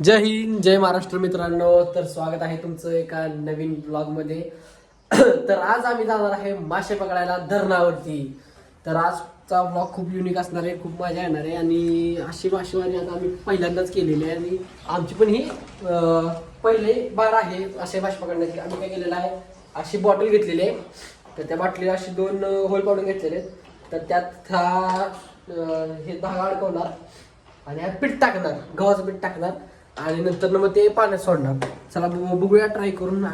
जय हिंद जय महाराष्ट्र मित्रांनो. तर स्वागत आहे तुमचं एका नवीन ब्लॉगमध्ये तर आज आम्ही जाणार आहे मासे पकडायला धरणावरती. तर आजचा ब्लॉग खूप युनिक असणार आहे खूप मजा येणार आहे. आणि अशी मासेमारी आता आम्ही पहिल्यांदाच केलेली आहे. आणि आमची पण ही पहिले बार आहे असे मासे पकडण्याची. आम्ही काय केलेलं आहे अशी बॉटल घेतलेली आहे. तर त्या बाटलीला अशी दोन होल पाडून घेतलेले आहेत. तर त्यात हा हे धागा अडकवणार आणि पीठ टाकणार गव्हाचं पीठ टाकणार. आणि नंतर मग ते पाण्यात सोडणार. चला ब- बघूया ट्राय करून.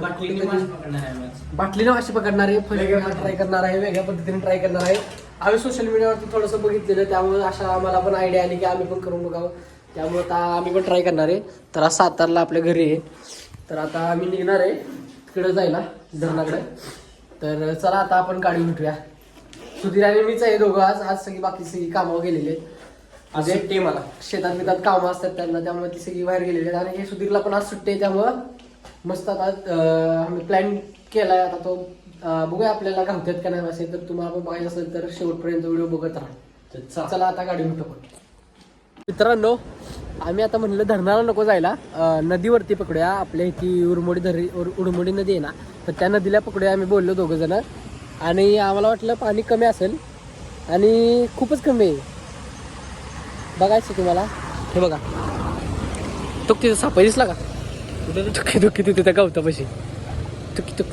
बाटलीनं अशी पकडणार आहे ट्राय करणार आहे वेगळ्या पद्धतीने ट्राय करणार आहे. आम्ही सोशल मीडियावरती थोडंसं बघितलेलं त्यामुळे अशा आम्हाला पण आयडिया आली की आम्ही पण करून बघावं. त्यामुळे आता आम्ही पण ट्राय करणार आहे. तर आज सातारला आपल्या घरी आहे. तर आता आम्ही निघणार आहे तिकडे जायला धरणाकडे. तर चला आता आपण गाडी भेटूया सुधीर आणि मीच आहे दोघं आज. आज सगळी बाकी सगळी कामावर गेलेली आहेत. आज सुट्टी मला. शेतात बितात कामं असतात त्यांना त्यामुळे ती सगळी बाहेर गेलेली आहेत. आणि हे सुधीरला पण आज सुट्टी आहे त्यामुळं मस्त आता आम्ही प्लॅन केलाय. आता तो बघूया आपल्याला घावतात का नाही असेल तर तुम्हाला पण बघायचं असेल तर शेवटपर्यंत व्हिडिओ बघत राहा. चला आता गाडी पण मित्रांनो आम्ही आता म्हणलं धरणाला नको जायला. नदीवरती पकडूया. आपल्या इथे उरमोडी धरी उरमोडी नदी आहे ना तर त्या नदीला पकडूया आम्ही बोललो दोघं जण. आणि आम्हाला वाटलं पाणी कमी असेल. आणि खूपच कमी आहे. बघायचं तुम्हाला. हे बघा. तो तिथं सापा दिसला का? तुकी तुकी तिथे त्या गवतापाशी. तुकी तुक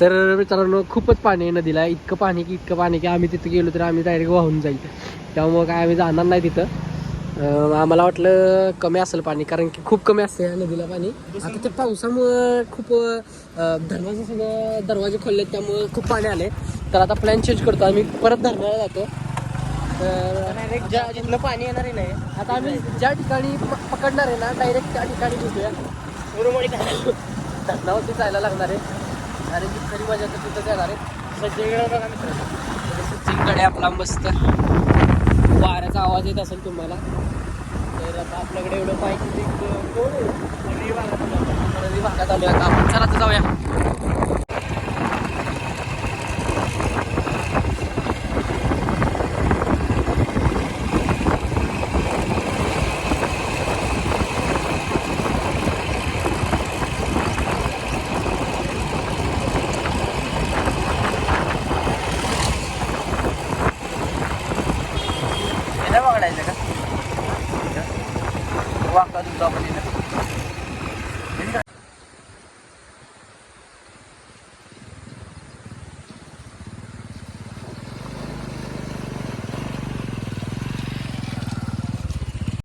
तर मित्रांनो खूपच पाणी आहे नदीला. इतकं पाणी की इतकं पाणी की आम्ही तिथं गेलो तर आम्ही डायरेक्ट वाहून जाईल. त्यामुळं काय आम्ही जाणार नाही तिथं. आम्हाला वाटलं कमी असेल पाणी कारण की खूप कमी असते या नदीला पाणी. आता ते पावसामुळं खूप धरणाचे सगळं दरवाजे खोलले त्यामुळं खूप पाणी आले तर आता प्लॅन चेंज करतो. आम्ही परत धरणाला जातो. तर ज्या जिथलं पाणी येणार आहे नाही. आता आम्ही ज्या ठिकाणी प- पकडणार आहे ना डायरेक्ट त्या ठिकाणी भेटूया. धरणावरती जायला लागणार आहे. आणि जी खरी मजा तर तिथं जाणार आहे. आपला मस्त वाऱ्याचा आवाज येत असेल तुम्हाला. तर आता आपल्याकडे एवढं पाहिजे भागात. आलो आता आपण चला तर जाऊया नाही पकडायचं का वाका दुधा आपण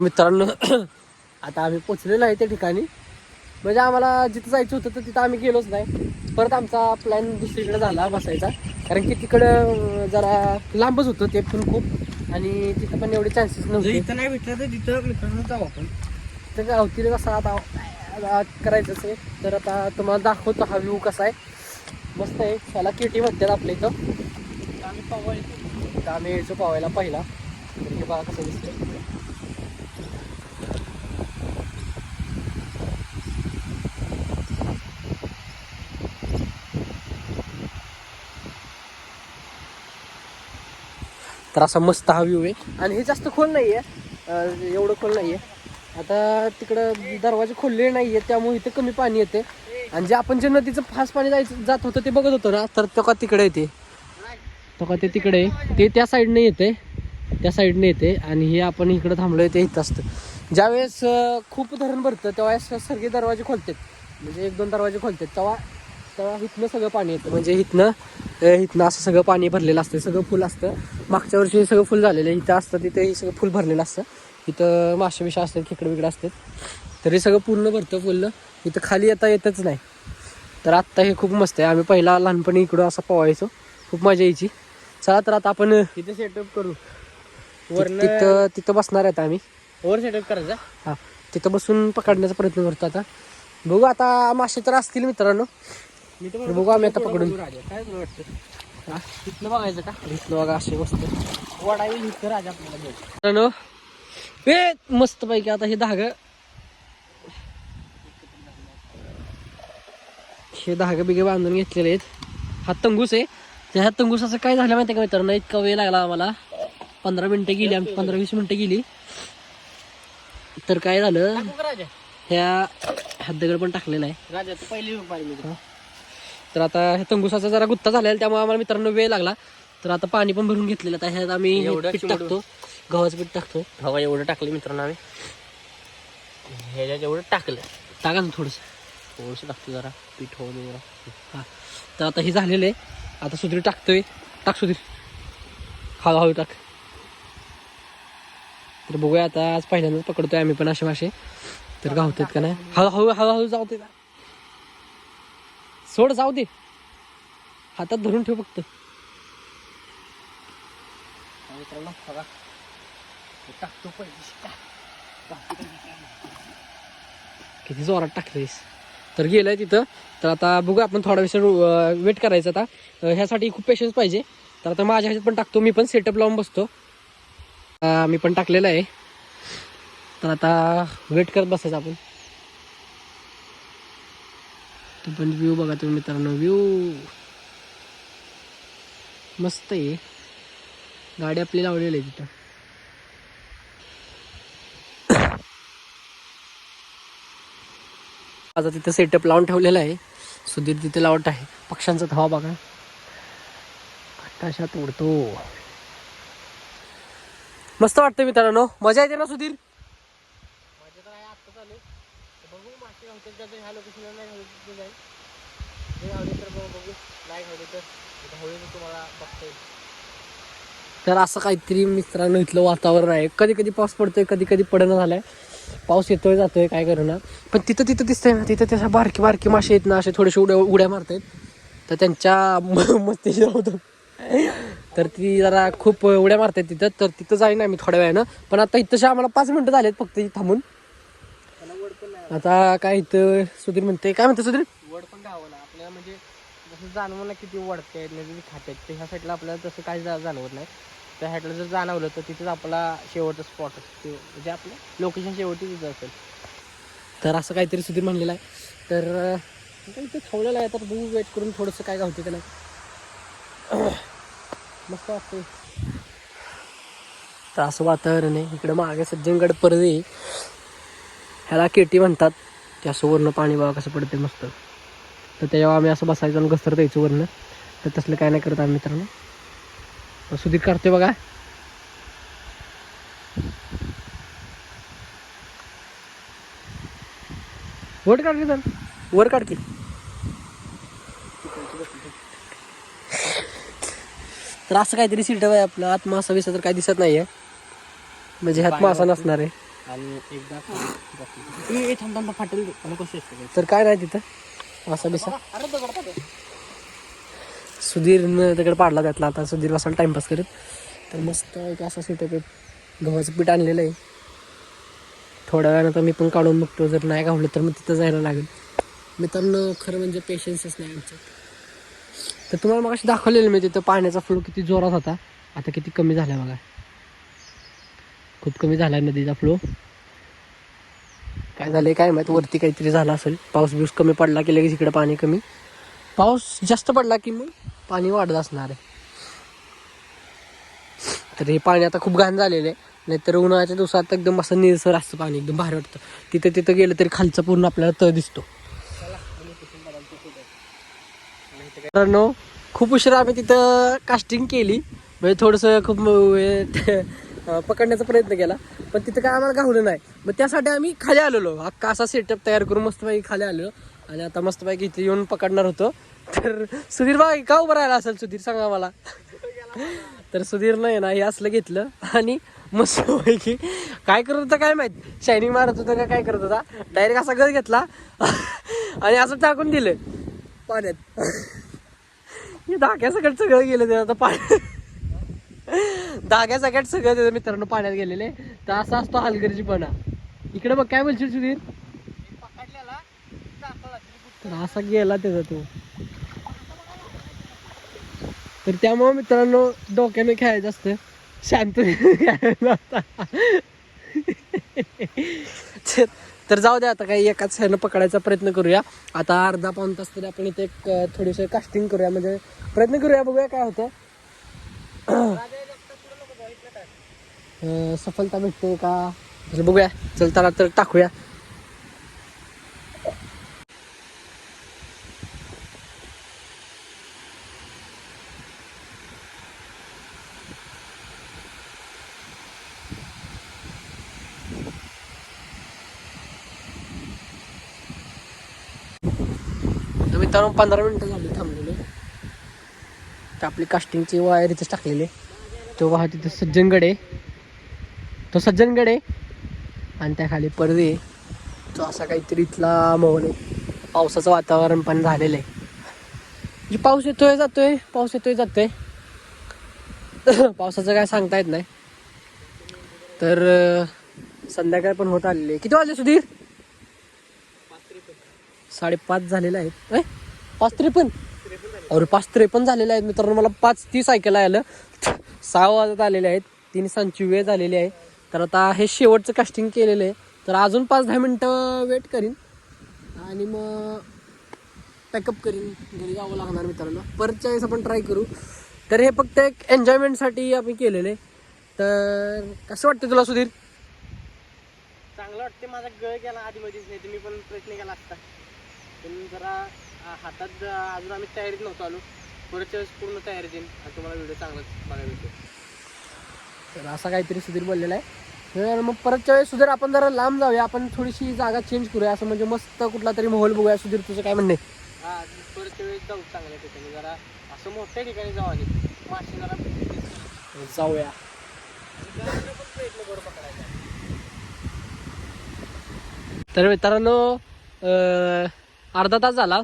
मित्रांनो. आता आम्ही पोचलेलो आहे त्या ठिकाणी. म्हणजे आम्हाला जिथं जायचं होतं तर तिथं आम्ही गेलोच नाही. परत आमचा प्लॅन दुसरीकडे झाला बसायचा. कारण की तिकडं जरा लांबच होतं ते पण खूप. आणि तिथं पण एवढे चान्सेस नव्हते. इथं नाही भेटलं तर तिथं मित्रांनो जाऊ आपण. तर गावतील कसा आता करायचं आहे. तर आता तुम्हाला दाखवतो हा व्ह्यू कसा आहे. मस्त आहे. त्याला केटी म्हणतात आपल्या इथं. आम्ही पवाय तर आम्ही यायचो पावायला पहिला. तर हे बघा कसं दिसतंय. तर असा मस्त हा व्ह्यू आहे. आणि हे जास्त खोल नाही आहे एवढं खोल नाही आहे आता तिकडं दरवाजे खोलले नाही आहे त्यामुळे इथं कमी पाणी येते. आणि जे आपण जे नदीचं फास्ट पाणी जायचं जात होतं ते बघत होतो ना तर तो का तिकडे येते. तो का ते तिकडे आहे. ते त्या साईडने येते. त्या साईडने येते. आणि हे आपण इकडं थांबलो ते इथं असतं. ज्यावेळेस खूप धरण भरतं त्यावेळेस सगळे दरवाजे खोलतात. म्हणजे एक दोन दरवाजे खोलतात. तेव्हा तेव्हा इथनं सगळं पाणी येतं. म्हणजे इथनं इथनं असं सगळं पाणी भरलेलं असतं सगळं फुल असतं. मागच्या वर्षी हे सगळं फुल झालेलं आहे. इथं असतं तिथे हे सगळं फुल भरलेलं असतं. इथं मासे बिशा असतात खेकडे बिकडे असतात. तर हे सगळं पूर्ण भरतं फुल. इथं खाली येता येतच नाही. तर आत्ता हे खूप मस्त आहे. आम्ही पहिला लहानपणी इकडं असं पोवायचो खूप मजा यायची. चला तर आता आपण तिथं सेटअप करू. वरनं तिथं तिथं बसणार आहेत आम्ही. वर सेटअप करायचा? हा. तिथं बसून पकडण्याचा प्रयत्न करतो आता. बघू आता मासे तर असतील मित्रांनो. तर बघू आम्ही आता पकडून. राजा काय तुला वाटतं? हा, तिथलं बघायचं का? इथलं बघा असे मस्त. वडा येईल इथं राजा आपल्याला भेट मित्रांनो ए मस्त पैकी आता हे धाग. हे धागे बिगे बांधून घेतलेले आहेत. हा तंगूस आहे. त्या ह्या तंगुसाचं काय झालं माहिती का मित्रांनो? इतका वेळ लागला आम्हाला. पंधरा मिनिटं गेली आमची पंधरा वीस मिनिटं गेली. तर काय झालं? ह्या हात दगड पण टाकलेला आहे. राजा पहिली तर आता ह्या तंबुसाचा जरा गुत्ता झालेला त्यामुळे आम्हाला मित्रांनो वेळ लागला. तर आता पाणी पण भरून घेतलेलं आता ह्यात आम्ही हे एवढं पीठ टाकतो. गव्हाचं पीठ टाकतो. हवा एवढं टाकलं मित्रांनो आम्ही. ह्याच्यात एवढं टाकलं. टाका ना थोडंसं. थोडंसं टाकतो जरा. पीठ होऊ जरा. हा. तर आता हे झालेलं आहे. आता सुधीर टाकतोय. टाक सुधीर. हळूहळू टाक. तर बघूया आता आज पहिल्यांदाच पकडतोय आम्ही पण असे मासे. तर गावतात का नाही? हळूहळू हळूहळू जाऊ दे सोड जाऊ दे. हातात धरून ठेव फक्त. मित्रांनो बघा. टाकतो किती जोरात टाकलेस. तर गेलंय तिथं. तर आता बघू आपण थोडा वेळ वेट करायचं आता. ह्यासाठी खूप पेशन्स पाहिजे. तर आता माझ्या ह्याच्यात पण टाकतो. मी पण सेटअप लावून बसतो. मी पण टाकलेलं आहे. तर आता वेट करत बसायचं आपण. पण व्ह्यू बघा तुम्ही मित्रांनो व्ह्यू मस्त आहे. गाडी आपली लावलेली आहे तिथं. आता तिथं सेटअप लावून ठेवलेला आहे. सुधीर तिथे लावट आहे. पक्ष्यांचा धावा बघा. आकाशात तोडतो मस्त वाटतं मित्रांनो. मजा येते ना सुधीर माझं तर आहे आत्ता चालू तर बघू जर ह्या लोकेशनला नाही घालू तिथे जाईल. जर घावले तर बघू बघू. नाही तर. घावले तर तुम्हाला बघता येईल. तर असं काहीतरी मित्रांनो इथलं वातावरण आहे. कधी कधी पाऊस पडतोय कधी कधी पडणं झालाय. पाऊस येतोय जातोय काय करणार पण तिथं तिथं दिसतंय ना तिथं त्याच्या बारकी बारकी मासे आहेत ना असे थोडेसे उड्या उड्या मारतायत. तर त्यांच्या म- मस्तीशी होतो तर ती जरा खूप उड्या मारतायत तिथं. तर तिथं जाईन आम्ही थोड्या वेळानं. पण आता इथं आम्हाला पाच मिनिटं झालेत फक्त थांबून त्याला वड पण नाही आता काय इथं सुधीर म्हणते काय म्हणते सुधीर? वड पण गावं ना आपल्याला म्हणजे जसं जाणवलं ना किती वडते आहेत म्हणजे खात्यात. ते ह्या साईडला आपल्याला तसं काही जा- जाणवत नाही. त्या साईडला जर जाणवलं तर तिथेच आपला शेवटचा स्पॉट असतो. म्हणजे आपलं लोकेशन शेवटी तिथं असेल. तर असं काहीतरी सुधीर म्हणलेलं आहे. तर इथं ठेवलेलं आहे. तर बघू वेट करून थोडंसं काय गावते त्याला. मस्त वाटतंय. तर असं वातावरण आहे. इकडं मागे सज्जनगड आहे. ह्याला केटी म्हणतात त्या असं वरनं पाणी बघा कसं पडते मस्त. तर तेव्हा आम्ही असं बसायचो आणि घसरत यायचो वरनं. तर तसलं काय नाही करत आम्ही मित्रांनो. सुधीर करतोय बघा. वर काढ की तर वर काढ की. तर असं काहीतरी सीट आहे आपलं. आत मासा बिसा तर काही दिसत नाहीये. म्हणजे ह्यात मासा नसणार आहे. आणि एकदा ए, थांब थांब फाटेल तर काय नाही तिथं? मासा बिसा? अरे दगड पाडे. सुधीरनं तिकडे पाडला त्यातला. आता सुधीर बसायला टाइमपास करत तर मस्त एक असा सेटअप आहे. गव्हाचं पीठ आणलेलं आहे. थोड्या वेळानं तर मी पण काढून बघतो. जर नाही गावलं तर मग तिथं जायला लागेल. मित्रांनो खरं म्हणजे पेशन्सच नाही आमच्यात तर तुम्हाला मग दाखवलेलं मी तिथं पाण्याचा फ्लो किती जोरात होता. आता किती कमी झाला बघा. खूप कमी झाला नदीचा फ्लो काय झालं काय माहिती? वरती काहीतरी झालं असेल. पाऊस बिऊस कमी पडला की लगेच इकडे पाणी कमी. पाऊस जास्त पडला की मग पाणी वाढत असणार आहे. तर हे पाणी आता खूप घाण झालेलं आहे. नाहीतर उन्हाळ्याच्या दिवसात एकदम असं निळसर असतं पाणी एकदम भारी वाटतं. तिथं तिथं गेलं तरी खालचं पूर्ण आपल्याला तळ दिसतो. मित्रांनो खूप उशिरा आम्ही तिथं कास्टिंग केली. म्हणजे थोडंसं खूप वेळ पकडण्याचा प्रयत्न केला. पण तिथं काय आम्हाला गावलं नाही. मग त्यासाठी आम्ही खाली आलेलो. अख्खा असा सेटअप तयार करून मस्तपैकी खाली आलो आणि आता मस्तपैकी इथे येऊन पकडणार होतो. तर सुधीर भाई का उभं राहिला असेल सुधीर? सांगा मला तर सुधीर नाही ना हे असलं घेतलं. आणि मस्तपैकी काय करत होता काय माहीत? शायनिंग मारत होता का काय करत होता? डायरेक्ट असा गज घेतला. आणि असं टाकून दिलं. पाण्यात. हे धाक्या सगळं सगळं गेलं ते आता पाण्यात. धाग्या सगळ्यात सगळं त्याचं मित्रांनो पाण्यात गेलेले. तर असा असतो हलगर्जीपणा. इकडे बघ काय बोलशील सुधीर? तर असा गेला त्याचा तो. तर त्यामुळे मित्रांनो डोक्याने खेळायचं असतं. शांत तर- जाऊ दे आता काही एकाच ह्यानं पकडायचा प्रयत्न करूया. आता अर्धा पाऊन तास तरी आपण इथे एक कास्टिंग करूया. म्हणजे प्रयत्न करूया बघूया काय होतं. अं, सफलता भेटते का? चल बघूया. चल त्याला तर टाकूया. तर मित्रांनो पंधरा मिनटं झाली थांबलेले. तर आपली कास्टिंगची वायर इथेच टाकलेली. तो वाहत तिथे सज्जनगड आहे. तो सज्जनगड आहे. आणि त्या खाली तो असा काहीतरी इथला मोहन आहे. पावसाचं वातावरण पण झालेलं आहे. म्हणजे पाऊस येतोय जातोय पाऊस येतोय जातोय. पावसाचं काय सांगता येत नाही. तर संध्याकाळ पण होत आलेली आहे. किती वाजले सुधीर? साडेपाच झालेले आहेत. पाच त्रेपन्न? अरे पाच त्रेपन्न झालेले आहेत मित्रांनो. मला पाच तीस ऐकायला आलं. सहा वाजत आलेले आहेत. तीन सांची वेळ झालेली आहे. तर आता हे शेवटचं कास्टिंग केलेलं आहे. तर अजून पाच दहा मिनटं वेट करीन. आणि मग पॅकअप करीन. घरी जावं लागणार मित्रांनो. परत वेळेस आपण ट्राय करू. तर हे फक्त एक एन्जॉयमेंटसाठी आम्ही केलेलं आहे. तर कसं वाटतं तुला सुधीर? चांगलं वाटते माझा गळ गेला आधी मध्येच नाही तुम्ही मी पण प्रयत्न केला असता. पण जरा हातात अजून आम्ही तयारीत नव्हतो आलो. पुढच्या वेळेस पूर्ण तयारी देईन. तुम्हाला व्हिडिओ चांगलाच बघायला मिळतो तर असा काहीतरी सुधीर बोललेला आहे. तर मग परतच्या वेळेस सुधीर आपण जरा लांब जाऊया. आपण थोडीशी जागा चेंज करूया. असं म्हणजे मस्त कुठला तरी माहोल बघूया. सुधीर तुझं काय म्हणणे हा पुढच्या वेळेस जाऊ चांगल्या ठिकाणी. जरा असं मोठ्या ठिकाणी जाऊ मासे जरा. जाऊया. तर मित्रांनो अर्धा तास झाला.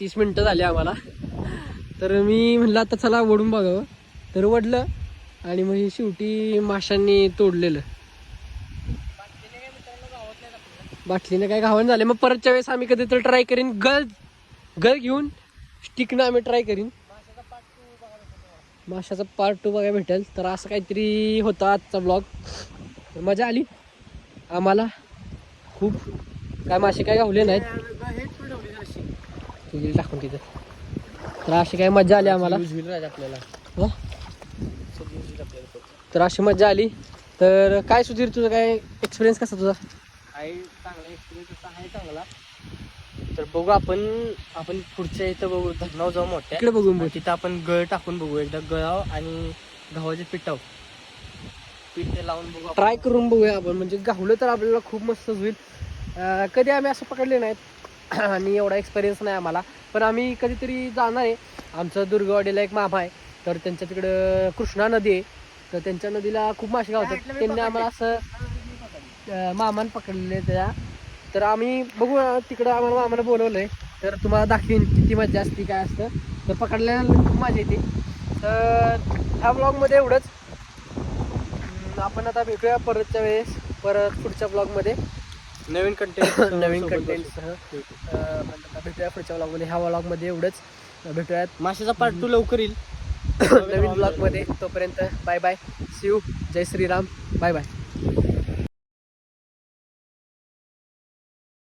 तीस मिनटं झाली आम्हाला. तर मी म्हणलं आता चला ओढून बघावं. तर वडलं आणि मग हे शेवटी माशांनी तोडलेलं. काय बाटलीनं काय घावन झाले. मग परतच्या वेळेस आम्ही कधी तर ट्राय करीन. गळ गळ घेऊन स्टिकनं आम्ही ट्राय करीन. माशाचा पार्ट टू बघायला भेटेल. तर असं काहीतरी होता आजचा ब्लॉग तर मजा आली. आम्हाला खूप काय मासे काय गावले नाहीत. टाकून तिथं. तर अशी काय मजा आली आम्हाला. आपल्याला हं? सगळी होईल आपल्याला तर अशी मजा आली. तर काय सुधीर तुझा काय एक्सपिरियन्स कसा तुझा? आहे चांगला एक्सपिरियन्स असा आहे चांगला. तर बघू आपण आपण पुढच्या इथं बघू. धरणावर जाऊ मोठ्या. इकडे बघून बघ. मग तिथं आपण गळ टाकून बघू. एकदा गळाव आणि गव्हाचे पिठाव पीठ ते लावून बघू. ट्राय करून बघूया आपण. म्हणजे गावलं तर आपल्याला खूप मस्त होईल. अं, कधी आम्ही असं पकडले नाहीत. आणि एवढा एक्सपिरियन्स नाही आम्हाला. पण आम्ही कधीतरी जाणार आहे. आमचं दुर्गवाडीला एक मामा आहे. तर त्यांच्या तिकडं कृष्णा नदी आहे. तर त्यांच्या नदीला खूप मासे गावतात. त्यांनी आम्हाला असं मामान पकडलेले त्या तर आम्ही बघू तिकडं आम्हाला मामानं बोलवलं आहे तर तुम्हाला दाखवीन किती मजा असते काय असतं. तर पकडल्याला खूप मजा येते. तर ह्या ब्लॉगमध्ये एवढंच. आपण आता भेटूया परतच्या वेळेस परत पुढच्या ब्लॉगमध्ये नवीन कंटेंट नवीन कंटेंटसह भेटूया पुढच्या ब्लॉगमध्ये ह्या ब्लॉगमध्ये एवढंच. भेटूयात. माशाचा पार्ट टू लवकर येईल. नवीन ब्लॉगमध्ये तोपर्यंत बाय बाय शिव जय श्रीराम. Bye bye